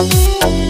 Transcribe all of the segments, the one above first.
Thank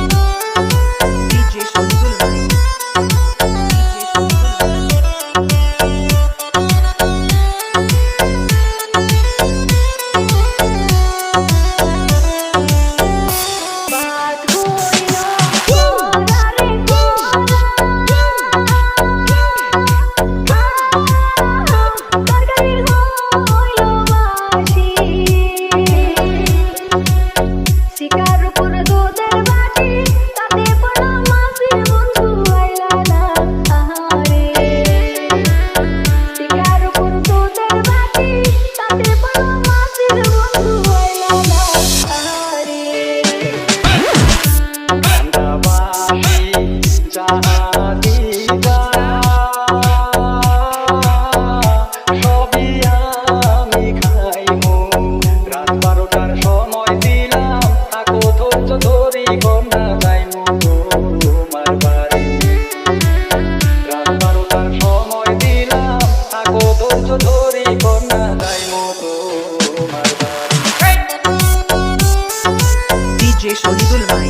ধরি কন্যা যাই মতো DJ শহীদুল ভাই